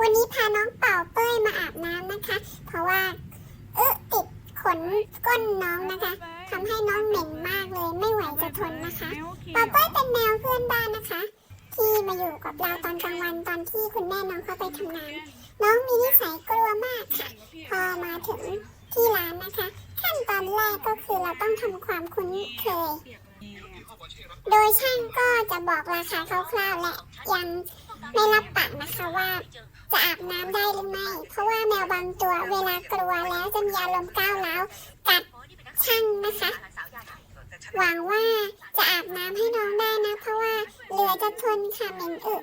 วันนี้พาน้องเป่าเป้ยมาอาบน้ำนะคะ เพราะว่าเออติดขนก้นน้องนะคะทำให้น้องเหม็นมากเลยไม่ไหวจะทนนะคะ เป่าเป้ยเป็นแมวเพื่อนบ้านนะคะ ที่มาอยู่กับเราตอนกลางวันตอนที่คุณแม่น้องเข้าไปทำงาน น้องมีนิสัยกลัวมากค่ะ พอมาถึงที่ร้านนะคะ ขั้นตอนแรกก็คือเราต้องทำความคุ้นเคย โดยช่างก็จะบอกราคาคร่าวๆและยังไม่รับปากนะคะว่า จะอาบน้ำได้หรือไม่ เพราะว่าแมวบางตัวเวลากลัวแล้วจะมีอารมณ์ก้าวร้าวกัดช่างนะคะ หวังว่าจะอาบน้ำให้น้องได้นะ เพราะว่าเหลือจะทนค่ะเหม็นอึ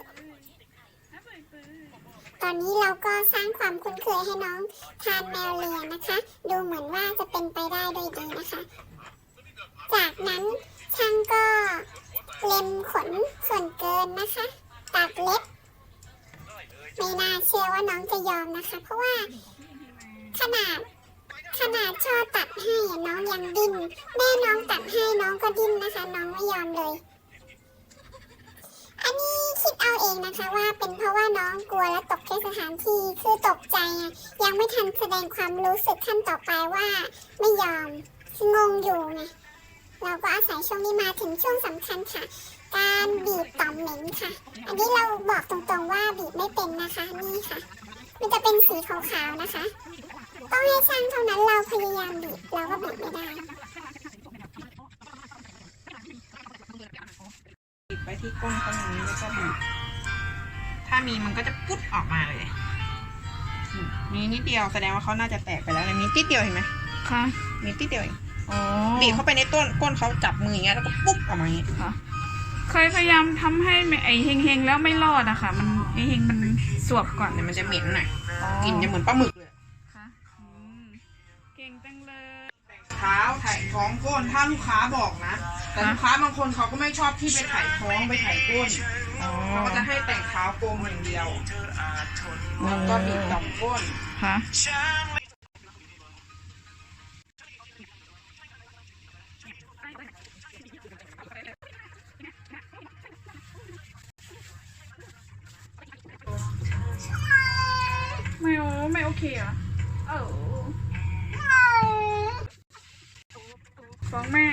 ตอนนี้เราก็สร้างความคุ้นเคยให้น้องทานแมวเลียนะคะ ดูเหมือนว่าจะเป็นไปได้โดยดีนะคะ จากนั้นช่างก็เล็มขนส่วนเกินนะคะ ตัดเล็บ ไม่น่าเชื่อว่าน้องจะยอมนะคะ เพราะว่าขนาดขนาดช่อตัดให้น้องยังดิ้นแม่น้องตัดให้น้องก็ดิ้นนะคะ น้องไม่ยอมเลย อันนี้คิดเอาเองนะคะว่าเป็นเพราะว่าน้องกลัวและตกที่สถานที่คือตกใจอะยังไม่ทันแสดงความรู้สึกขั้นต่อไปว่าไม่ยอมงงอยู่ไงเราก็อาศัยช่วงนี้มาถึงช่วงสำคัญค่ะ การบีบต่อมเหม็นค่ะ อันนี้เราบอกตรงๆว่าบีบไม่เป็นนะคะนี่ค่ะ มันจะเป็นสีขาวๆนะคะ ต้องให้ช่างเท่านั้นเราพยายามบีบเราก็บีบไม่ได้ติดไปที่ก้นเขาอย่างนี้แล้วก็บีบถ้ามีมันก็จะปุ๊บออกมาเลยอืมมีนิดเดียวแสดงว่าเขาน่าจะแตกไปแล้วนะมีนิดเดียวเห็นไหมค่ะมีนิดเดียวเองอ๋อบีบเข้าไปในต้นก้นเขาจับมืออย่างเงี้ยแล้วก็ปุ๊บออกมาอย่างเงี้ยค่ะ เคยพยายามทำให้ไอเฮงเฮงๆแล้วไม่รอดอะค่ะ มันไอเฮงมันสวบก่อนเนี่ยมันจะเหม็นหน่อยอ๋อกลิ่นจะเหมือนปลาหมึกเลยค่ะอืมเก่งจังเลย เท้าถ่ายท้องก้นถ้าลูกค้าบอกนะ แต่ลูกค้าบางคนเขาก็ไม่ชอบที่ไปถ่ายท้องไปถ่ายก้นอ๋อเขาก็จะให้แต่งเท้ากลมอย่างเดียวแล้วก็บีบต่อมก้น ค่ะ ไม่โอไม่โอเคเหรอเออฟ้องแม่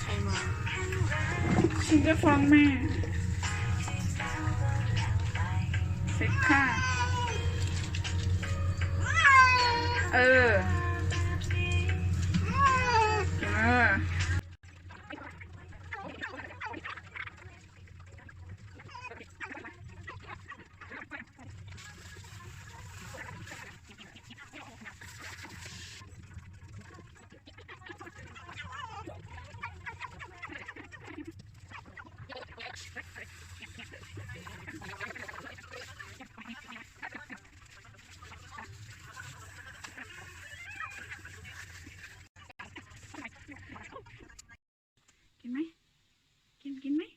ใครมาฉันจะฟ้องแม่เสร็จค่ะ เออ Gitme.